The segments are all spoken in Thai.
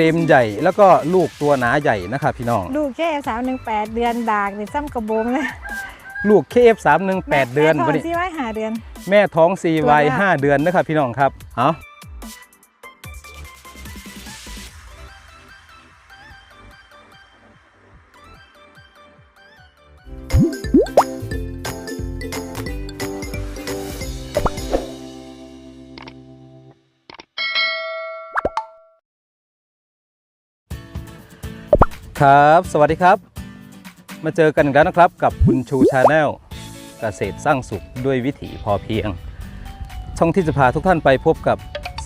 รมใหญ่ แล้วก็ลูกตัวหนาใหญ่นะครับพี่น้อง ลูกแค่สาวหนึ่งแปดเดือนดากนี่ซ้ำกระโบงเลยลูก KF318 เดือนแม่วันท้งนี้ที่ไว้หาเดือน แม่ท้อง4ตัววัยแรก5เดือนนะครับพี่น้องครับ เอา ครับ สวัสดีครับ มาเจอกันอีกแล้วนะครับ กับคุณชูชาแนลเกษตรสร้างสุขด้วยวิถีพอเพียง ช่องที่จะพาทุกท่านไปพบกับ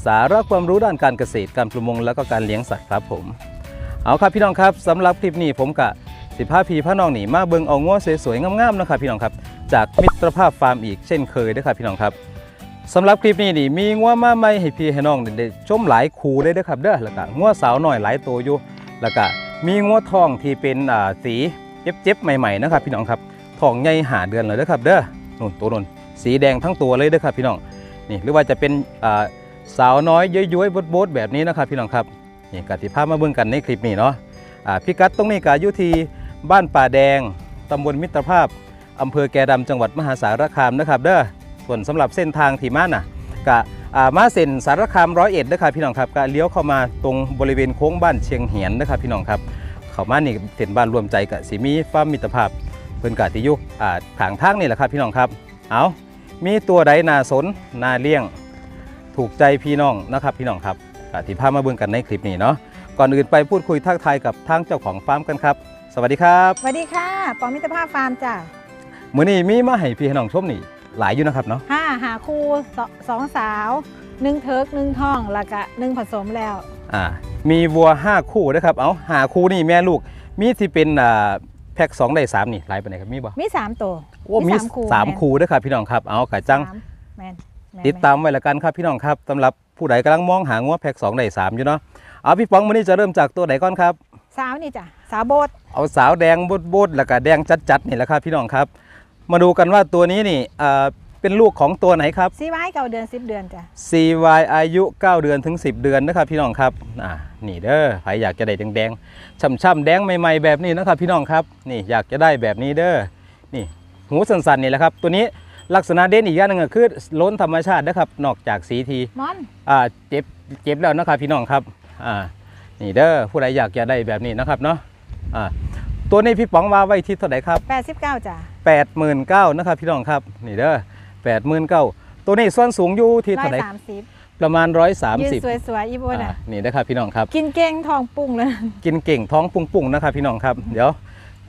สาระความรู้ด้านการเกษตรการประมงและก็การเลี้ยงสัตว์ครับผม เอาครับพี่น้องครับสำหรับคลิปนี้ผมกะสิพาพีพระน้องหนีมาเบิงเอาง้วสวยๆงามๆนะครับพี่น้องครับ จากมิตรภาพฟาร์มอีกเช่นเคยนะครับพี่น้องครับสำหรับคลิปนี้นี่มีง้วมาใหม่ให้พี่ให้น้องได้ชมหลายคูเลยนะครับเด้อแล้วก็ง้วสาวหน่อยหลายตัวอยู่แล้วก็ มีง้วทองที่เป็นสีเจ็บๆใหม่ๆนะครับ พี่น้องครับทองใหญ่หาเดือนเลยนะครับ เด้อนู่นตัวนู่นสีแดงทั้งตัวเลยเด้อครับพี่น้องนี่หรือว่าจะเป็นสาวน้อยย้อยๆโบดๆแบบนี้นะครับ พี่น้องครับนี่กติภาพมาเบิ่งกันในคลิปนี้เนาะพิกัดตรงนี้ก็อยู่ที่บ้านป่าแดงตำบลมิตรภาพอำเภอแกดำจังหวัดมหาสารคามนะครับ เด้อส่วนสำหรับเส้นทางที่มาน่ะ กะอ่ามาเส้นสารคามร้อยเอ็ดนะครับพี่น้องครับก็เลี้ยวเข้ามาตรงบริเวณโค้งบ้านเชียงเหียนนะครับพี่น้องครับเข้ามานี่เส้นบ้านรวมใจกับสีมีฟาร์มมิตรภาพเพิ่นกาติอยุอ่าทางทางนี่แหละครับพี่น้องครับเอามีตัวใดน่าสนน่าเลี้ยง ถูกใจพี่น้องนะครับพี่น้องครับกติพามาเบิ่งกันในคลิปนี้เนาะก่อนอื่นไปพูดคุยทักทายกับทางเจ้าของฟาร์มกันครับ สวัสดีครับ สวัสดีค่ะปอมิตรภาพฟาร์มจ้ะมื้อนี้มีมาให้พี่ให้น้องชมนี่ หลายอยู่นะครับเนาะห้าหาคู่สสองสาวหนึ่งเทิร์กหนึ่งทองแล้วก็หนึ่งผสมแล้วอ่ามีวัว5คู่นะครับเอาหาคู่นี่แม่ลูกมีที่เป็นอ่าแพ็ก2ได้3นี่หลายไปไหนใดครับมีบ่มีสามตัวโอ้มีสามคู่3คู่ด้วยครับพี่น้องครับเอากะจังสามแมนแนติดตามไว้ละกันครับพี่น้องครับสำหรับผู้ใดกำลังมองหางัวแพ็ก2ได้3อยู่เนาะเอาพี่ป๋องวันนี้จะเริ่มจากตัวไหนก่อนครับ สาวนี่จ้ะสาวโบดเอาสาวแดงบดๆแล้วก็แดงจัดๆนี่แหละครับพี่น้องครับ มาดูกันว่าตัวนี้นี่อ่าเป็นลูกของตัวไหนครับซีไว้เก่าเดือนสิบเดือนจ้ะ CY อายุ 9 เดือนถึง 10 เดือนนะครับพี่น้องครับอ่านี่เด้อใครอยากจะได้แดงๆช่ำๆแดงใหม่ๆแบบนี้นะครับพี่น้องครับนี่อยากจะได้แบบนี้เด้อนี่หูสันๆนี่แหละครับ ตัวนี้ลักษณะเด่นอีกอย่างหนึงก็คือล้นธรรมชาตินะครับนอกจากสีทีมอนอ่าเจ็บเจ็บแล้วนะครับพี่น้องครับอ่านี่เด้อผู้ใดอยากจะได้แบบนี้นะครับเนาะอ่าตัวนี้พี่ป๋องว่าไว้ที่เท่าไหร่ครับแปดสิบเก้าจ้ะ 89,000นะครับพี่น้องครับนี่เด้อ89,000ตัวนี้ส่วนสูงอยู่ที่ร้อเท่ายไหร่สามสิบประมาณ ยืน130 สวยๆอีโบน่ะอ่านี่นะครับพี่น้องครับ กินเก่งทองปุ้งเลยกินเก่งท้องปุ้งๆนะครับพี่น้องครับ เดี๋ยว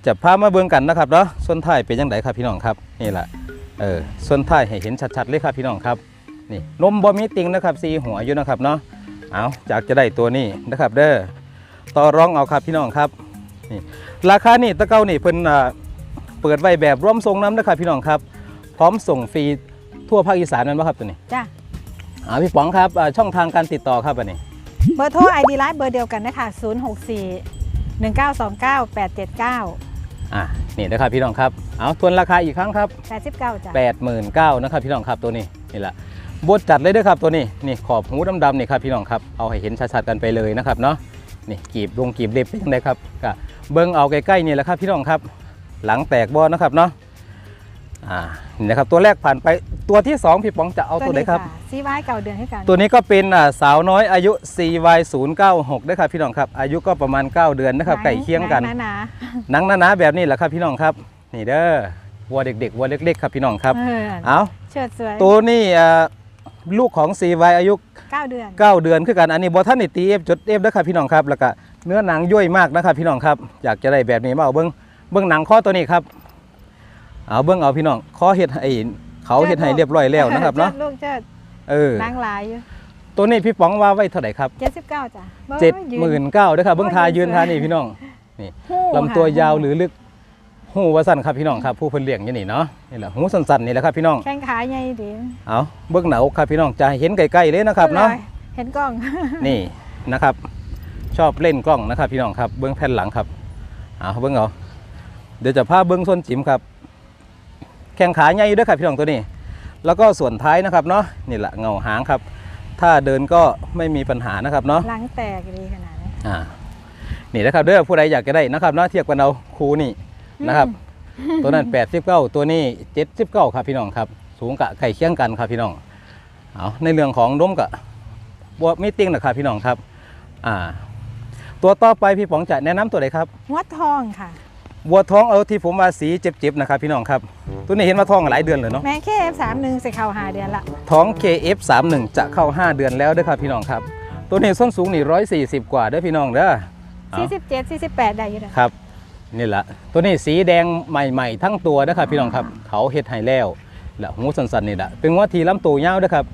จะพามาเบิ่งกันนะครับเนาะส่วนท้ายเป็นยังไงครับพี่น้องครับนี่แหละเออส่วนท้ายให้เห็นชัดๆเลยครับพี่น้องครับนี่นมบอมีติงนะครับสีหัวอยู่นะครับเนาะเอาจากจะได้ตัวนี้นะครับ เด้อต่อรองเอาครับพี่น้องครับนี่ราคานี่ตะเก้านี่เพิ่นอ่า เปิดไว้แบบร่วมทรงน้ำนะครับพี่น้องครับ พร้อมส่งฟรีทั่วภาคอีสานนั่นปะครับตัวนี้จ้ะอ่าพี่ป๋องครับอ่าช่องทางการติดต่อครับอันนี้ เบอร์โทรไอดีไลน์เบอร์เดียวกันนะคะศูนย์หกสี่หนึ่งเก้าสองเก้าแปดเจ็ดเก้าอ่านี่นะครับพี่น้องครับเอาทวนราคาอีกครั้งครับแปดสิบเก้าจ้ะ89,000นะครับพี่น้องครับตัวนี้นี่แหละบดจัดเลยเด้วยครับตัวนี้นี่ขอบหูดำๆนี่ครับพี่น้องครับเอาให้เห็นชัดๆกันไปเลยนะครับเนาะนี่กีบลงกีบเล็บเป็นยังไงครับก็เบิ้งเอาใกล้ๆนี่แหละครับพี่น้องครับ หลังแตกบอนะครับเนาะอ่านี่นะครับตัวแรกผ่านไปตัวที่สองพี่ป๋องจะเอาตัวไหนครับซีไว้เก่าเดือนให้กันตัวนี้ก็เป็นอ่าสาวน้อยอายุ CY096 ด้วยครับพี่น้องครับ อายุก็ประมาณ 9 เดือนนะครับไก่เคียงกันหนาหนังหนาๆแบบนี้แหละครับพี่น้องครับ นี่เด้อวัวเด็กๆวัวเล็กๆครับพี่น้องครับๆเออเอาเชิดสวยตัวนี้อ่าลูกของ CY อายุเก้าเดือน 9 เดือนคือกันอันนี้บอท่านนี่ตีเอฟจดเอฟนะครับพี่น้องครับแล้วก็เนื้อหนังย่อยมากนะครับพี่น้องครับอยากจะได้แบบนี้มาเอาเบิ้ง เบิ้งหนังข้อตัวนี้ครับเอาเบิ้งเอาพี่น้องข้อเห็ดให้เขาเห็ดให้เรียบร้อยแล้วนะครับเนาะชิดลูกเชิดเออนางหลายอยู่ตัวนี้พี่ป๋องว่าไว้เท่าไหร่ครับเจ็ดสิบเก้าจ้ะเจ็ดหมื่นเก้าด้วยครับเบิ้งทายืนทานี่พี่น้องหู้ลำตัวยาวหค่ะรือลึกหูว่าสั้นครับพี่น้องครับผู้เพิ่นเลี้ยงอย่างนี้เนาะนี่แหละหูสั้นๆนี่แหละครับพี่น้องแข้งขาใหญ่ดีเอาเบื้องหน้าอกครับพี่น้องจะเห็นใกล้ๆเลยนะครับเนาะเห็นกล้องนี่นะครับ ชอบเล่นกล้องนะครับ พี่น้องครับเบื้องแผ่นหลังครับเอาเบื้องเอา เดี๋ยวจะพาเบื้องส้นจิ๋มครับ แข้งขาใหญ่อยู่ด้วยครับพี่น้องตัวนี้ แล้วก็ส่วนท้ายนะครับเนาะนี่แหละเงาหางครับ ถ้าเดินก็ไม่มีปัญหานะครับเนาะหลังแตกดีขนาดนี้อ่านี่นะครับเด้อผู้ใดอยากจะได้นะครับเนาะเทียบกันเอาคูนี่นะครับ ตัวนั้น89ตัวนี้79ครับพี่น้องครับ สูงกะไข่เคียงกันครับพี่น้องเอาในเรื่องของนมกะบัวไม่ติ้งนะครับพี่น้องครับ อ่า ตัวต่อไปพี่ป๋องจะแนะนำตัวไหนครับหัวทองค่ะ วัวท้องเอาที่ผมมาสีเจ็บๆนะครับพี่น้องครับตัวนี้เห็นว่าท้องหลายเดือนเลยเนาะแม่เคฟสามหนึ่งใส่ข่าวหาเดือนละท้อง KF31 จะเข้า 5 เดือนแล้วเด้อครับพี่น้องครับ ตัวนี้ส้นสูงนี่140 กว่าเด้อพี่น้องเด้อเอาสี่สิบเจ็ดสี่สิบแปดได้อยู่เด้อครับนี่แหละตัวนี้สีแดงใหม่ ๆ ทั้งตัวนะครับพี่น้องครับ เขาเฮ็ดให้แล้วและหูสันๆนี่แหละเป็นว่าทีลำตัวยาวนะครับ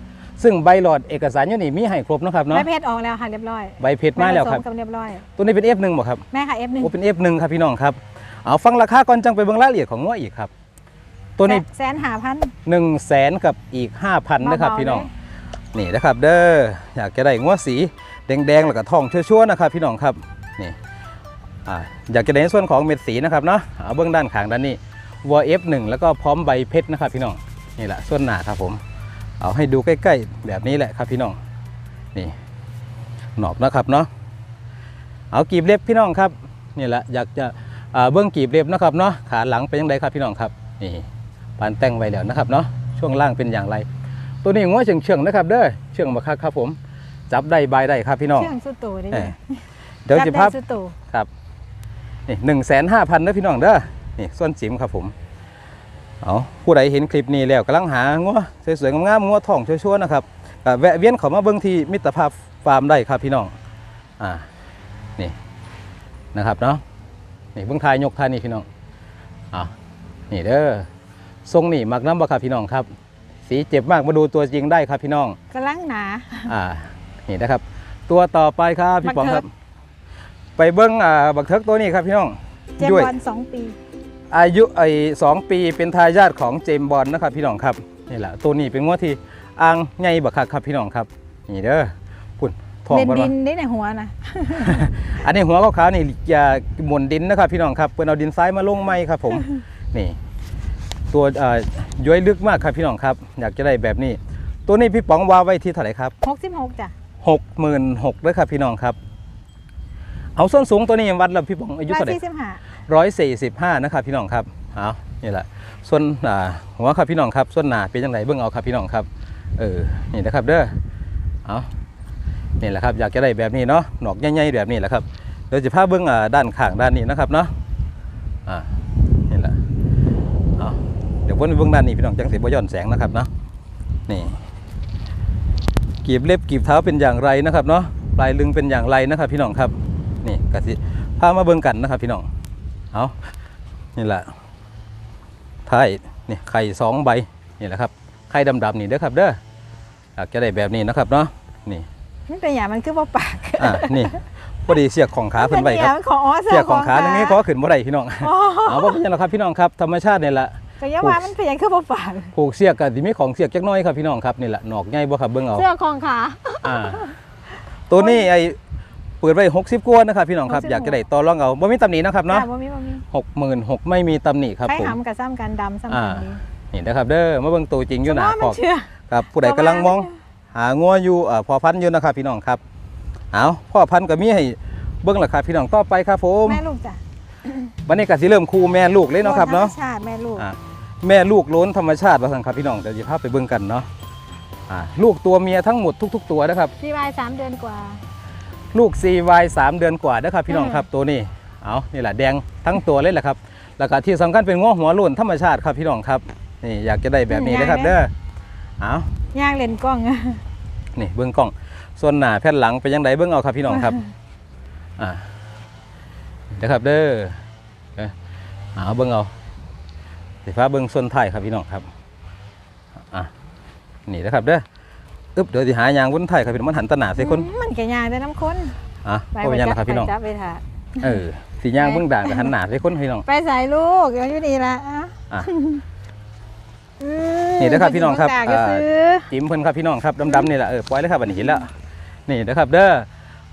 ซึ่งใบหลอดเอกสารอยู่นี่มีให้ครบเนาะครับเนาะแม่เพชรออกแล้วค่ะเรียบร้อยใบเพชรมาแล้วครับผสกับเรียบร้อยตัวนี้เป็น F1 บ่ครับแม่ค่ะ F หนึ่งโอ้เป็น F1 ครับพี่น้องครับ เอาฟังราคาก่อนจังไปเบิ่งรายละเอียดของงัวอีกครับ ตัวนี้แสนหาพัน1 0 0 0 0แสนกับอีก5,000นะครับเบาๆพี่น้องเลยนี่นะครับเด้ออยากจะได้งัวสีแดงๆแล้วก็ทองชั่วๆนะครับพี่น้องครับนี่อ่าอยากจะได้ในส่วนของเม็ดสีนะครับเนาะเอาเบื้องด้านข้างด้านนี้วัว F1 แล้วก็พร้อมใบเพชรนะครับพี่น้องนี่แหละส่วนหน้าครับผม เอาให้ดูใกล้ๆแบบนี้แหละครับพี่น้องนี่หนอบนะครับเนาะเอากีบเล็บพี่น้องครับนี่แหละอยากจะอ่า เบื้องกีบเล็บนะครับเนาะขาหลังเป็นยังไงครับพี่น้องครับนี่ปานแต่งไว้แล้วนะครับเนาะช่วงล่างเป็นอย่างไร ตัวนี้งัวเชื่องๆนะครับ เด้อเชื่องมาคักครับผม จับได้บายได้ครับพี่น้องเชื่องสุดโตูได้เอเลอยเดี๋ยวจะภาพจับไสุดโตูครับนี่หนึ่งแสนห้าพันนะพี่น้องเด้อนี่ส่วนจิ๋มครับผมเอาผู้ใดเห็นคลิปนี้แล้วกำลังหางัวสวยๆงามๆงัวทองชัวร์ๆนะครับก็แวะเวียนเขามาเบิ่งที่มิตรภาพฟาร์มได้ครับพี่น้องอ่านี่นะครับเนาะ นี่เบิ่งทายยกทายนี่พี่น้องอ่านี่เด้อทรงนี่มักน้ำบ่ครับพี่น้องครับ สีเจ็บมากมาดูตัวจริงได้ครับพี่น้องกำลังหนาอ่านี่นะครับ ตัวต่อไปครับพี่บักป๋องเทิครับบไปเบิ้งอ่าบักเทิกตัวนี้ครับพี่น้องเจมด้วยบอลสองปี อายุไอ้สองปีเป็นทายาทของเจมส์บอลนะครับพี่น้องครับนี่แหละตัวนี้เป็นงวดที่อ่างใหญ่บักคักครับพี่น้องครับ นี่เด้อพุ่น ทองเล่นบอลดิวะนได้ในหัวนะอันนี้หัวขาวๆนี่อย่าหมุนดินนะครับ พี่น้องครับเพื่อนเอาดินทรายมาลงไม้ครับ ผมนี่ตัวเอ่อย้อยลึกมากครับพี่น้องครับ อยากจะได้แบบนี้ ตัวนี้พี่ป๋องวาไว้ที่เท่าไหร่ครับหกสิบหกจ้ะหกหมื่นหกด้วยครับพี่น้องครับ เอาส้นสูงตัวนี้วัดแล้วพี่ป๋องอายุร้อยเท่าไหร่สี่สิบห้าร้อยสี่สิบห้านะครับพี่น้องครับเอานี่แหละส่วนอ่าหัวครับพี่น้องครับส่วนหนาเป็นยังไงเบื้องเอาครับพี่น้องครับเออนี่นะครับเด้อเอา นี่แหละครับอยากจะได้แบบนี้เนาะหนอกใหญ่ๆแบบนี้แหละครับเดี๋ยวจะพาเบื้องด้านข้างด้านนี้นะครับเนาะอ่านี่แหละเอาเดี๋ยววนเบื้องด้านนี้พี่น้องจังสีบย้อนแสงนะครับเนาะนี่กีบเล็บกีบเท้าเป็นอย่างไรนะครับเนาะปลายลึงเป็นอย่างไรนะครับพี่น้องครับนี่กสิพามาเบิ่งกันนะครับพี่น้องเอานี่แหละไข่นี่ไข่สองใบนี่แหละครับไข่ดำๆนี่เด้อครับเด้ออยากจะได้แบบนี้นะครับเนาะนี่ มันเป็นอย่างมันคือว่าปากอะนี่พอดีเสียกของขาเพิ่นไว้ครับมัของอ๋อเสียกของขาตรงนี้ขอขึ้นบ่ได้พี่น้องอ๋อเอาบ่เป็นหยังหรอกครับพี่น้องครับธรรมชาตินี่แหละก็ยังว่ามันเป็นอย่างคือว่าปากผูกเสียกก็สิมีของเสียกจักหน้อยครับพี่น้องครับนี่แหละหนอกใหญ่บ่ครับเบิ่งเอาเสื้อของขาอ่าตัวนี้ไอ้เปิดไว้ 60กว่านะครับพี่น้องครับ60อยากจะได้ต่อรองเอาบ่มีตำหนินะครับเนาะจ้บ่มีบ่มี66,000ไม่มีตำหนิครับไข่ผมหำกับซ้ำกันดำซ้ำอ่ากันดีนี่นะครับเด้อมาเบิ่งตัวจริงอยู่หน้าเพคราะอว่ากมันเชื่อครับผู้ใดกำลังมอง หางัวอยู่เอ่อพอพันธุ์อยู่นะครับพี่น้องครับเอาพ่อพันธุ์ก็มีให้เบิ่งราคาพี่น้องต่อไปครับผมแม่ลูกจ้ะวันนี้ก็สิเริ่มคู่แม่ลูกเลยเนาะครับเนาะธรรมชาติแม่ลูกอ่าแม่ลูกโล้นธรรมชาติว่าซั่นครับพี่น้องเดี๋ยวจะพาไปเบิ่งกันเนาะอ่าลูกตัวเมียทั้งหมดทุก ๆ ตัวนะครับพี่วายสามเดือนกว่า ลูก CY 3เดือนกว่านะครับพี่น้องครับตัวนี้เอานี่แหละแดงทั้งตัวเลยแหละครับแล้วก็ที่สำคัญเป็นง้อหัวโล้นธรรมชาติครับพี่น้องครับนี่อยากจะได้แบบนี้นะครับเด้อเอาย่างเล่นกล้อง นี่เบื้องกล้อง ส่วนหน้าแผ่นหลังเป็นยังไงเบื้องเอาครับพี่น้องครับอ่าเดี๋ยวครับเด้อเอ้ยเอาเบื้องเอาสีฟ้าเบื้องส่วนท้ายครับพี่น้องครับอะนี่นะครับเด้ออึ๊บเดี๋ยวสิหายางบนท้ายครับพี่น้องมันหันตะหนาใส่คนอืมมันแก่ยางแต่น้ำข้นอะก็เป็นยังนะครับพี่น้องไปจับไปถ่าเออสียางเบื้องด่างกับหันหนาใส่คนพี่น้องไปสายลูกอยู่อยู่นี่ละอะอะอืม นี่นะครับพี่น้องครับด่าก็อ่าซื้อจิ้มเพิ่นครับพี่น้องครับดำๆนี่แหละเออปล่อยเลยครับอันนี้เห็นแล้วนี่นะครับเด้อ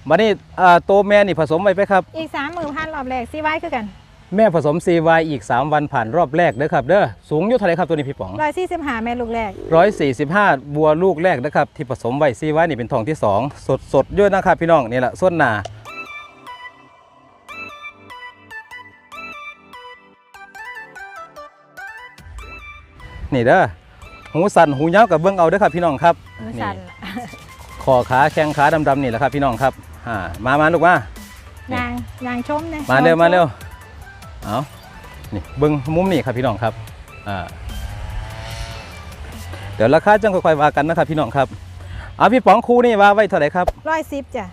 มานี่อ่าตัวแม่นี่ผสมไว้ไปครับ อีกสามหมื่นพันรอบแรกซีไว้คือกัน แม่ผสม CY อีก 3 วันผ่านรอบแรกเด้อครับเด้อสูงอยู่เท่าไหรครับตัวนี้พี่ป๋องร้อยสี่สิบห้าแม่ลูกแรก145บัวลูกแรกนะครับที่ผสมไว้ CY นี่เป็นทองที่2สดสดๆด้วยนะครับพี่น้องนี่แหละส่วนหนา นี่เด้อหูสั่นหูยาวกับเบิ้งเอาเด้อครับพี่น้องครับมือสั่นคอขาแข้งขาดำๆนี่แหละครับพี่น้องครับอ่ามามาลูกมายางยางชมเนี่ยมาเร็วชมาเร็วเอานี่เบิ้งมุมนี่ครับพี่น้องครับอ่าเดี๋ยวราคาจังค่อยๆว่ากันนะครับพี่น้องครับเอาพี่ป๋องคู่นี่ว่าไว้เท่าไหร่ครับร้อยสิบจ้ะ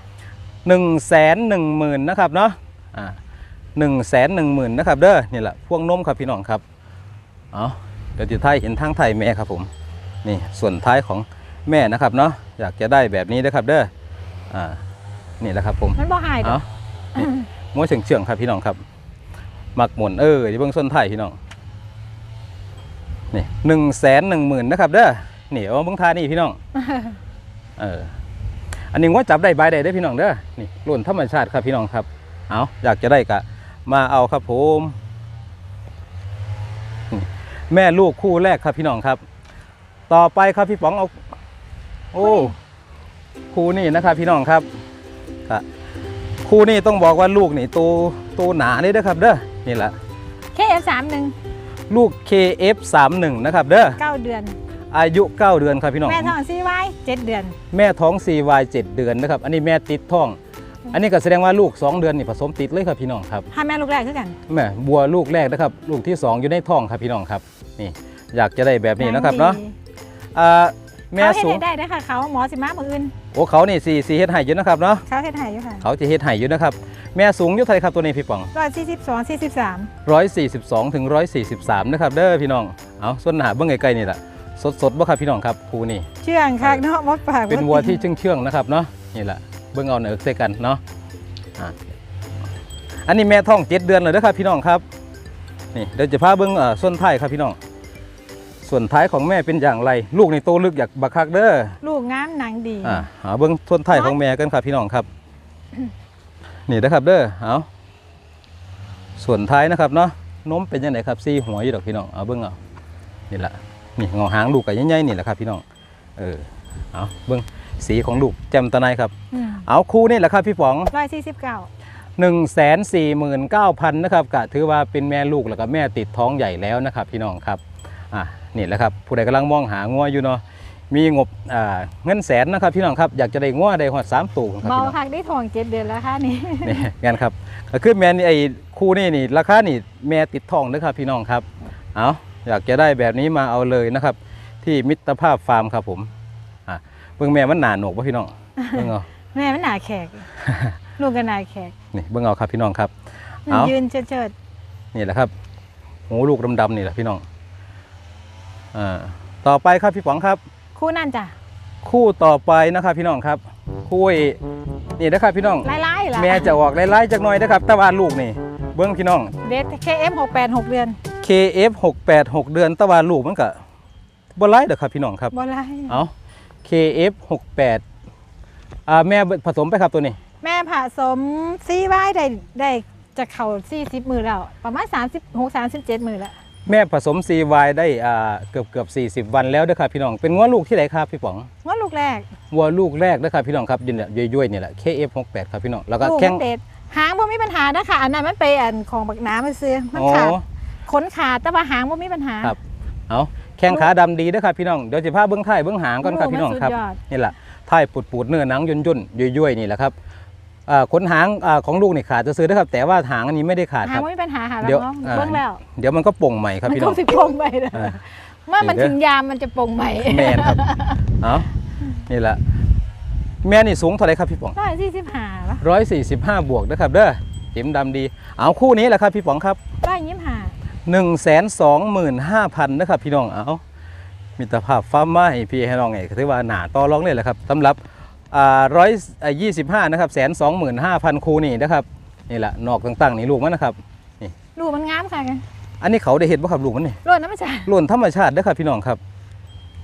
หนึ่งแสนหนึ่งหมื่นนะครับเนาะอ่าหนึ่งแสนหนึ่งหมื่นนะครับเด้อนี่แหละพวงนมครับพี่น้องครับเอา เดี๋ยวจะท้ายเห็นทางไทยแม่ครับผมนี่ส่วนท้ายของแม่นะครับเนาะอยากจะได้แบบนี้นะครับเด้ออ่านี่แหละครับผมมันบ่หายดอเอากนี่ม้วนเฉียงเฉียงๆครับพี่น้องครับหมักหมุนเอออย่าเบิ่งส้นไทยพี่น้องนี่หนึ่งแสนหนึ่งหมื่นนะครับเด้อนี่เอาเบิ่งทานี่พี่น้องเอออันนี้ว่าจับได้ใบได้ได้อพี่น้องเด้อนี่รุ่นธรรมชาติครับพี่น้องครับเอาอยากจะได้กะมาเอาครับผมนี่ แม่ลูกคู่แรกครับพี่น้องครับ ต่อไปครับพี่ป๋องเอา โอ้คู่นี่นะครับ พี่น้องครับครับคู่นี้ต้องบอกว่าลูกนี่โตโตหนาเลยเด้อครับ เด้อนี่แหละเคเอฟสามหนึ่งลูก KF31 นะครับ เด้อเก้าเดือน อายุ 9 เดือนครับพี่น้อง แม่ท้องซีไว้เจ็ดเดือน แม่ท้อง 4Y 7เดือนนะครับ อันนี้แม่ติดท้อง อันนี้ก็แสดงว่าลูก 2 เดือนนี่ผสมติดเลยครับพี่น้องครับถ้าแม่ลูกแรกคือกันแม่บัวลูกแรกนะครับ ลูกที่ 2 อยู่ในท้องครับพี่น้องครับ นี่อยากจะได้แบบนี้นะครับเนาะอ่าแม่เขาเฮ็ดสูงให้ได้นะคะเขาหมอสิมามืออื่นโอ้เขานี่สี่สี่เฮ็ดไห้อยู่นะครับเนาะเขาเฮ็ดให้อยู่ค่ะเขาจะเฮ็ดไห้อยู่นะครับแม่สูงอยู่เท่าไหร่ครับตัวนี้พี่ป๋องร้อยสี่สิบสองสี่สิบสาม142ถึง143นะครับเด้อพี่น้องเอาส่วนหนาเบื้องไกลๆนี่แหละสดสดๆบ่ครับพี่น้องครับครูนี่ เชื่องคักเนาะมดปากเป็นมดวัวที่เชื่องเชื่องๆนะครับเนาะนี่แหละเบื้องเอาเนื้อใส่กันเนาะอะอันนี้แม่ท้องเจ็ดเดือนเลยนะครับพี่น้องครับนี่เดี๋ยวจะพาเบื้องเอ่อส่วนท้ายครับพี่น้อง ส่วนท้ายของแม่เป็นอย่างไร ลูกในโตลึกอยากบักคักเด้อลูกงามหนังดีอ่าหาเบื้องส่วนท้ายของแม่กันครับพี่น้องครับ นี่นะครับเด้อเอาส่วนท้ายนะครับเนาะนมเป็นยังไงครับซีหัวอยู่ดอกพี่น้องเอาเบื้องเอานี่แหละนี่เงาหางลูกกับใหญ่ๆนี่แหละครับพี่น้องเออเอาเบื้องสีของลูกแจ่มตะไนครับ เอาคู่นี่แหละครับพี่ป๋องร้อยสี่สิบเก้า1 4 9 0 0 0นะครับก็ถือว่าเป็นแม่ลูกแล้วก็แม่ติดท้องใหญ่แล้วนะครับพี่น้องครับอะ นี่แหละครับผู้ใดกำลังมองหางัวอยู่เนาะมีงบอ่าเงินแสนนะครับพี่น้องครับอยากจะได้งัวได้หอดสามตัวครับเมาพี่น้องคักได้ทองเจ็ดเดือนแล้วค่ะนี่นี่งานครับก็คือแม่นี่ไอ้คู่นี่นี่ราคานี่แม่ติดทองนะครับพี่น้องครับเอาอยากจะได้แบบนี้มาเอาเลยนะครับ ที่มิตรภาพฟาร์มครับผมอะเบิ่งแม่มันหนาหนกป่ะพี่น้องเบิ่งเอาแม่มันหนาแขกลูกก็หนาแขกนี่เบิ่งเอาครับพี่น้องครับมันเอายืนเชิดเชิดนี่แหละครับหูลูกดำๆนี่แหละพี่น้อง อ่าต่อไปครับพี่ป๋องครับๆคู่นั่นจ้ะ คู่ต่อไปนะครับพี่น้องครับคู่ไอ้นี่นะครับพี่น้องไล่ๆล่ะแม่จะออกไล่ๆจากหน่อยนะครับแตะวันลูกนี่ เบิ้งพี่น้องเดทเคเอฟหกแปดหกเดือน KF 6 8 6 เดือนตะวันลูกมันก็บ่ไล่เด้อครับพี่น้องครับบ่ไล่เอา KF 6 8อ่าแม่ผสมไปครับตัวนี้ แม่ผสมซีไว้ได้ได้จะเข่าสี่สิบมือแล้ว ประมาณสามสิบหกสามสิบเจ็ดมือแล้ว แม่ผสม CY ได้อ่าเกือบเกือบ40 วันแล้วเด้อครับพี่น้องเป็นงัวลูกที่ไหนครับพี่ป๋องว่าลูกแรกวัวลูกแรกนะครับพี่น้องครับยืนเนี่ยย่อยๆนี่แหละ KF 6 8 ครับพี่น้องแล้วก็ลูกแข้มังนเด็ดหางบ่มีปัญหานะคะอันนั้นมันไปอันของบักน้ำมันซื้อมันอ๋อขาดขนขาดแต่ว่าหางบ่มีปัญหา ครับ เอาแข้งขาดำดีเด้อครับพี่น้อง เดี๋ยวจะพาเบื้องท้ายเบื้องหางก่อนครับพี่น้องครับลูกมันสุดยอด นี่แหละท้ายปูดๆเนื้อหนังย่นๆย่อยๆนี่แหละครับอ่า ขนหางอ่าของลูกนี่ขาดจะซื้อนะครับ แต่ว่าหางอันนี้ไม่ได้ขาดหาคงรับบ่มีปัญหาหาเดี๋แล้ยววเนาะอ่าเบิ่งแล้ว เดี๋ยวมันก็ป่งใหม่ครับมันพี่คน้องงสิปงไปนะอ่าเมื่อมันเดี๋ยวถึงยามมันจะปงใหม่แม่นครับเอานี่แหละแม่นี่สูงเท่าไหรครับพี่ป๋องร้อยสี่สิบห้าปะร้อยสี่สิบห้าบวกนะครับเด้อจิ๋มดำดี เอาคู่นี้แหละครับพี่ป๋องครับร้อยยี่สิบห้า1นึ่งแสนสองหมื่นห้าพันนะครับพี่น้องเอามิตรภาพฟาร์มมาให้พี่ให้น้องไงถือว่าหนาต่อรองเลยแหละครับสำหรับอ่า ร้อยยี่สิบห้านะครับแสนสองหมื่นห้าพันคูนี่นะครับนี่แหละนอกต่างๆนี่ลูกมันนะครับลูกมันงามค่ะกันอันนี้เขาได้เห็นว่าครับลูกมันนี่โลดน้ำมันจ้ะล้วนธรรมชาติเด้อครับพี่น้องครับ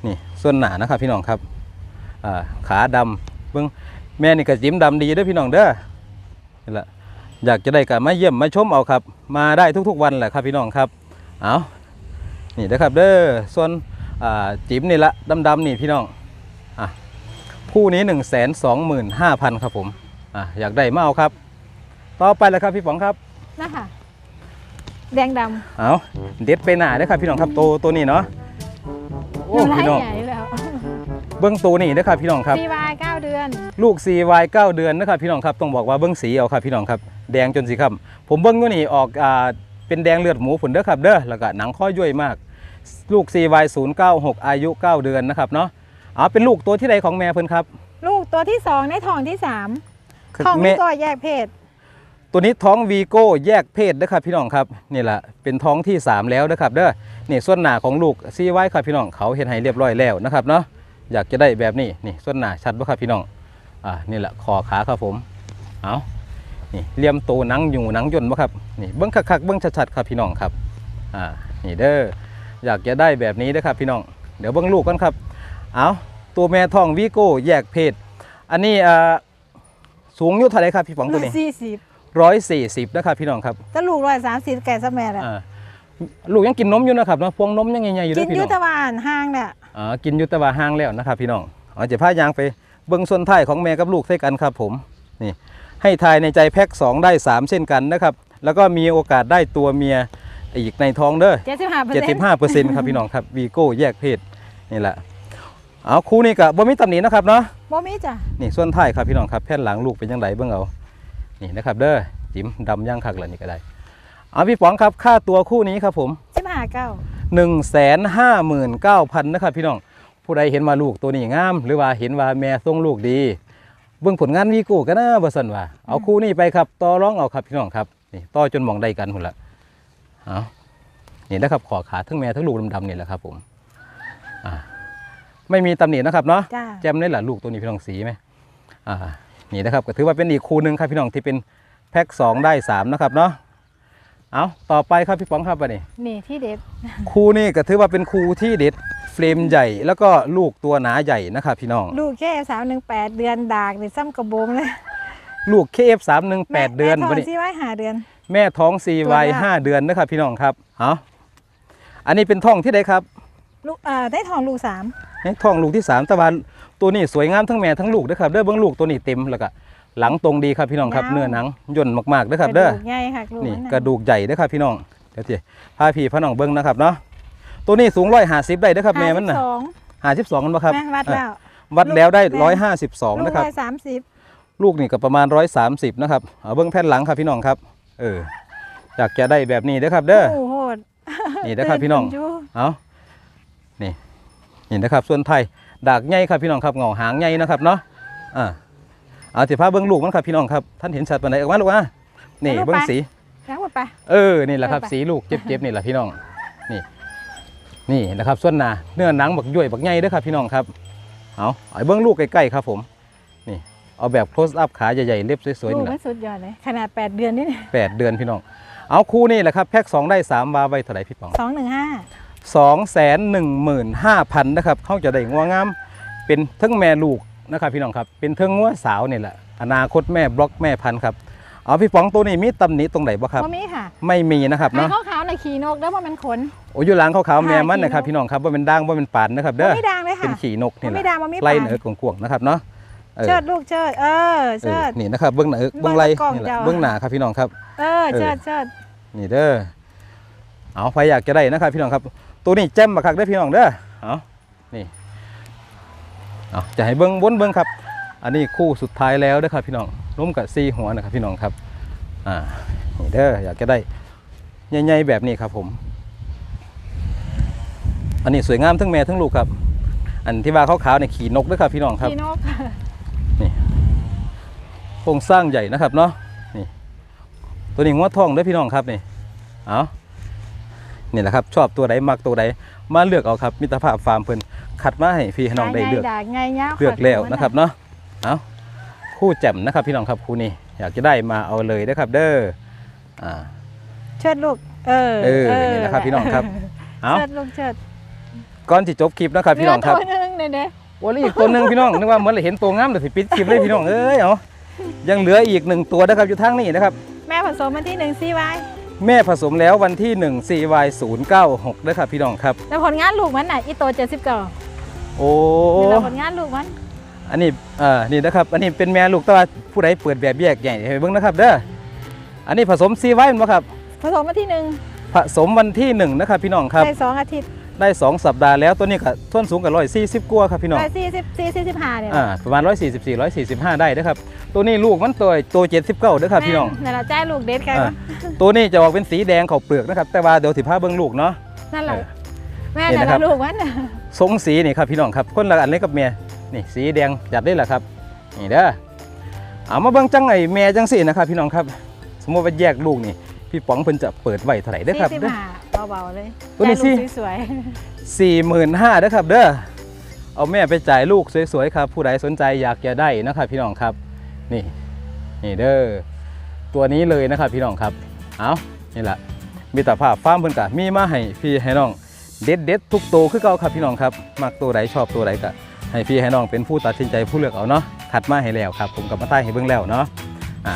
นี่ส่วนหนานะครับพี่น้องครับอ่าขาดำเบิ้งแม่นี่กระจิ้มดำดีเด้อพี่น้องเด้อนี่แหละอยากจะได้ก็มาเยี่ยมมาชมเอาครับ มาได้ทุกๆวันแหละครับพี่น้องครับเอานี่เด้อครับเด้อส่วนอ่าจิ๋มนี่ละดำๆนี่พี่น้องอะ คู่นี้1นึ่งแสนสองหมื่นห้าพันครับผมอะอยากได้มาเอาครับ ต่อไปแล้วครับพี่ป๋องครับนะคะแดงดเอาเด็ดไปหนาเด้อครับพี่น้องครับตัวตัวนี้เนาะอ้ไล่พี่น้องใหญ่แล้วเบิ้งตัวนี่นะครับพี่น้องครับ ซีวายเก้าเดือน ลูก CY 9 เดือนนะครับพี่น้องครับต้องบอกว่าเบิ้งสีเอาครับพี่น้องครับ แดงจนสีครับผมเบิ้งตัวนี้ออกอ่าเป็นแดงเลือดหมูผุนเด้อครับเด้อแล้วก็หนังข้อย่อยมาก ลูก CY 096อายุ 9 เดือนนะครับเนาะ อ๋อเป็นลูกตัวที่ใดของแม่เพิ่นครับ ลูกตัวที่สองในท้องที่สามท้องแม่ที่ก็แยกเพศ ตัวนี้ท้องวีโก้แยกเพศนะครับพี่น้องครับนี่แหละเป็นท้องที่ 3 แล้วนะครับเด้อนี่ส่วนหน้าของลูก CY ครับพี่น้องเขาเห็นให้เรียบร้อยแล้วนะครับเนาะอยากจะได้แบบนี้นี่ส่วนหน้าชัดป่ะครับพี่น้องอ่านี่แหละคอขาครับผมเอานี่เลี่ยมโตหนังอยู่หนังยนต์บ่ครับนี่เบิ้งคักๆเบิ้งชัดๆครับพี่น้องครับอ่านี่เด้ออยากจะได้แบบนี้เด้อครับพี่น้องเดี๋ยวเบิ้งลูกกันครับ เอาตัวแม่ทองวีโก้แยกเพศ อันนี้อ่าสูงอยู่เท่าไหรครับพี่ป๋องตัวนี้สี่สิบร้อยสี่สิบนะครับพี่น้องครับถ้าลูกร้อยสามสิบแก่สะแม่แหละอ่าลูกยังกินนมอยู่นะครับเนาะพวงนมยังใหญ่ๆอยู่เด้กิอนพี่อยุน้องตะวันห้างเนี่ยอ่ากินอยุตะวาห้างแล้วนะครับพี่น้องเอาจะพายางไปเบิ้งส่วนท้ายของแม่กับลูกใส่กันครับผมนี่ให้ทายในใจแพ็ค2ได้ 3 เช่นกันนะครับ แล้วก็มีโอกาสได้ตัวเมียอีกในท้องเด้อเจ็ดสิบห้าเปอร์เซ็นต์75เปอร์เซ็นต์ครับพี่น้องครับวีโก้แยกเพศนี่แหละ เอาคู่นี้กับบ่มีตำหนินะครับเนาะบ่มีจ้ะนี่ส่วนท้ายครับพี่น้องครับแผ่นหลังลูกเป็นยังไงเบิ่งเอานี่นะครับเด้อจิ้มดำย่างคักแล้วนี่ก็ได้เอาพี่ป๋องครับค่าตัวคู่นี้ครับผมสิบห้าเก้า1 5 9 0 0 0นะครับพี่น้องผู้ใดเห็นมาลูกตัวนี้งาม หรือว่าเห็นว่าแม่ทรงลูกดีเบิ่งผลงานวีโก้ก็น่าบ่ซั่นว่าเอาคู่นี้ไปครับต่อรองเอาครับพี่น้องครับนี่ต่อจนหมองได้กันหุ่นละเอานี่นะครับขอขาทั้งแม่ทั้งลูกดำๆนี่แหละครับผมอ่า ไม่มีตำหนินะครับเนาะจ้า แจมได้หล่ะลูกตัวนี้พี่น้องสีไหมอ่านี่นะครับก็ถือว่าเป็นอีกคู่หนึ่งครับพี่น้องที่เป็นแพ็ค2ได้3นะครับเนาะเอาต่อไปครับพี่ป๋องครับวันนี้ นี่ที่เด็ดคู่นี้ก็ถือว่าเป็นคู่ที่เด็ดเฟรมใหญ่ แล้วก็ลูกตัวหนาใหญ่นะครับพี่น้อง ลูกแค่สาวหนึ่งแปดเดือนดากนี่ซ้ำกระโบงเลยลูก KF318 เดือนแม่ท้วัอนงนี้ที่ไว้หาเดือน แม่ท้องตัว4วัยแรก5เดือนนะครับพี่น้องครับเอาอันนี้เป็นท้องที่ใดครับ ลูกเอ่อได้ทองลูกสามให้ท้องลูกที่3ตะวันตัวนี้สวยงามทั้งแม่ทั้งลูกนะครับเด้อเบื้องลูกตัวนี้เต็มแล้วก็หลังตรงดีครับพี่น้องครับเนื้อหนังย่นมากๆนะครับเด้อ กระดูกใหญ่ค่ะลูกนี่มักระดูกใหญ่เด้อครับพี่น้องเดี๋ยวทีพาพี่พาน้องเบิ้งนะครับเนาะตัวนี้สูงร้อยห้าสิบได้เด้อครับแม่มันน่ะห้าสิบสองห้าสิบสองกันปะครับแม่วัดแล้ววัดแล้วได้ลูก ร้อยแม่ห้าสิบสองลูกนะครับร้อยสามสิบลูกนี่ก็ประมาณร้อยสามสิบนะครับเอาเบิ้งแผ่นหลังครับพี่น้องครับเอออยากจะได้แบบนี้เด้อครับ เด้อ โอ้โหดนี่เด้อครับพี่น้อง ตื่ยู่เอา นี่นี่นะครับส่วนไทยดากใหญ่ครับพี่น้องครับเงาหางใหญ่นะครับเนาะอ่าเอาสิพาเบิ้งลูกมันครับพี่น้องครับท่านเห็นชัดปานใดออกมาลูกอะนี่เบิ้งสีแล้วหมดไปเออนี่แหละครับเออไปสีลูกเจ็บๆนี่แหละพี่น้องนี่นี่นะครับส่วนหนาเนื้อหนังบักย่อยบักใหญ่เด้วยครับพี่น้องครับเอาเอาเบื้องลูกใกล้ๆครับผมนี่เอาแบบ close up ขาใหญ่ๆเล็บสวยๆลูกนี่แหมัละนสุดยอดเลยขนาด 8 เดือนนี่แปดเดือนพี่น้องเอาคู่นี่แหละครับแพ็คสองได้สามวาไว้เท่าไหร่พี่ป๋องสองหนึ่งห้า สองแสนหนึ่งหมื่นห้าพันนะครับเขาจะได้งัวงามเป็นเทั้งแม่ลูกนะครับพี่น้องครับเป็นเทั้งงัวสาวนี่แหละอนาคตแม่บล็อกแม่พันธุ์ครับเอาพี่ป๋องตัวนี้มีตำหนิตรงไหนบ่ครับบ่มีค่ะไม่มีนะครับให้เนาะขาวๆหน่อยขี่นกแล้วว่ามันขนโอ้ยอยู่หลังขาวๆแม่มันค่ะนะครับขี่นกพี่น้องครับว่าเป็นด่างว่าเป็นปานนะครับบ่เด้อมีดังเลยเป็ค่ะนขี่นกบ่นี่แหมีละดังบ่มีไล่ปานเหนือกวงๆนะครับเนาะเออเชิดลูกเชิดเออเอเชิอดนี่นะครับเบื้องเหนือเบิ่เบื้องงไล่กล้องนี่แหละเจ้าเบื้องหน้าครับพี่น้องครับ เออเชิดเชิดนี่เด้อเอาใครอยากจะได้นะครับพี่น้องครับ ตัวนี้แจ่มบักคักได้อพี่น้องเด้อเอานี่เอาจะให้เบิ้งวนเบิ้งครับ อันนี้คู่สุดท้ายแล้วเด้อครับพี่น้องร่วมกับซีหัวนะครับพี่น้องครับอ่านี่เด้ออยากจะได้ใหญ่ๆแบบนี้ครับผม อันนี้สวยงามทั้งแม่ทั้งลูกครับ อันที่ว่าขาวๆเนี่ยขี่นกด้วยครับพี่น้องครับขี่นกโครงสร้างใหญ่นะครับเนาะนี่ตัวนี้งวดทองเด้วยพี่น้องครับนี่เอา นี่แหละครับ ชอบตัวใดมักตัวใดมาเลือกเอาครับมิตรภาพฟาร์มเพิ่นคัดมาให้พี่ให้น้องได้เลือกไงด่าไงยาวเลือกแล้วนะครับเนาะเอาคู่แจ่มนะครับพี่น้องครับคู่นี้อยากจะได้มาเอาเลยนะครับ เด้ออ่าเชิดลูกเออเออนี่นะครับพี่น้องครับเอาเชิดลูกเชิดก่อนที่จบคลิปนะครับพี่น้องครับเหลืตัวหนึงเนี่ยเด้โอ้ยอีกตัวหนึ่งพี่น้องนึกว่าเหมือนเราเห็นตัวงามแต่สิปิดคลิปเลยพี่น้องเอ้ยเอายังเหลืออีกหนึ่งตัวนะครับอยู่ทางนี้นะครับ แม่ผสมมาที่หนึ่งซีไว้ แม่ผสมแล้ววันที่1 CY 0 9 6 ด้วยครับพี่น้องครับ แล้วผลงานลูกมันน่ะอีโตเจ็ดสิบเก้าโอ้นี่แหละผลงานลูกมัน อันนี้เอ่อนี่นะครับ อันนี้เป็นแม่ลูกแต่ว่าผู้ใดเปิดแบบแยกใหญ่ให้เบิ่งนะครับเด้ออันนี้ผสม CY มั้งครับ ผสมมาที่หนึ่งผสมวันที่1นะครับพี่น้องครับ ได้สองอาทิตย์ ได้2สัปดาห์แล้วตัวนี้ก็ท่วนสูงกับร้อยสี่สิบกว่าครับพี่น้องร้อยสี่สิบสี่สี่สิบห้าเนี่ยอ่าประมาณ144 145ได้นะครับ ตัวนี้ลูกมันตัวตัว79เด้อครับพี่น้องนั่นแหละจ่ายลูกเด็ดกันอ่าตัวนี้จะออกเป็นสีแดงเขาเปลือกนะครับ แต่ว่าเดี๋ยวสิพาเบิ่งลูกเนาะนั่นแหละเออแม่นี่นั่นนะครัแหบละลูกมันน่ะทรงสีนี่ครับพี่น้องครับคนละอันเลยกับเมียนี่สีแดงจัดได้แหละครับนี่เด้อเอามาเบิ่งจังไอ้แม่จังสินะครับพี่น้องครับ สมมติว่าแยกลูกนี่ พี่ป๋องเพิ่นจะเปิดไว้เท่าไหร่เด้อครับสี่สิบเด้อ ห้าเบาๆเลยตัวนี้จ่ายสิลูกสวยสี่หมื่นห้าเด้อครับเด้อ เอาแม่ไปจ่ายลูกสวยๆครับ ผู้ใดสนใจอยากจะได้นะครับพี่น้องครับ นี่ นี่เด้อ ตัวนี้เลยนะครับพี่น้องครับ เอานี่แหละมีแต่ภาพฟาร์มเพิ่นกะมีมาให้พี่ให้น้อง เด็ดเด็ดๆทุกตัวคือเก่าครับพี่น้องครับ มักตัวใดชอบตัวใดก็ให้พี่ให้น้องเป็นผู้ตัดสินใจผู้เลือกเอาเนาะคัดมาให้แล้วครับ ผมกับมาใต้ให้เบิ่งแล้วเนาะ อ่า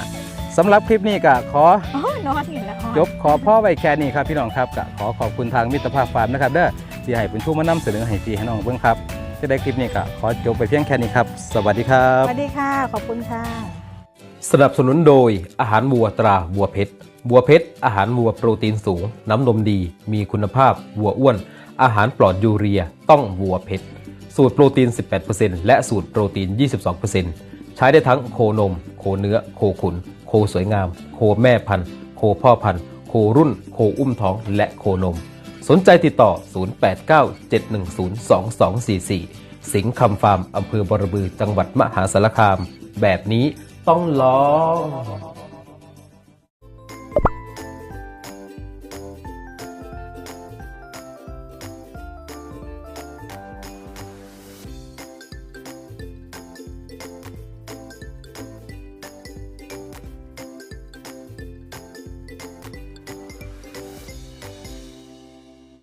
สำหรับคลิปนี้ก็ขอๆโอ้ย นอนอยู่แล้วจบขอพ่อไว้แค่นี้ครับพี่น้องครับก็ขอขอบคุณทางมิตรภาพฟาร์มนะครับเด้อที่ให้เป็นผู้มานำเสนอให้พี่ให้น้องเบิ่งครับที่ได้คลิปนี้ก็ขอจบไปเพียงแค่นี้ครับ สวัสดีครัสบวัสดีค่ะ ขอบคุณค่ะ สนับสนุนโดยอาหารวัวตราวัวเพชรวัวเพชรอาหารวัวโปรตีนสูง น้ำนมดี มีคุณภาพวัวอ้วน อาหารปลอดยูเรีย ต้องวัวเพชรสูตรโปรตีน 18%และสูตรโปรตีน 22%ใช้ได้ทั้งโคนม โคเนื้อ โคขุน โคสวยงาม โคแม่พันธุ์โคพ่อพันธุ์ โครุ่น โคอุ้มท้อง และโคนม สนใจติดต่อ 0897102244 สิงห์คำฟาร์มอำเภอบรบือจังหวัดมหาสารคาม แบบนี้ต้องลอง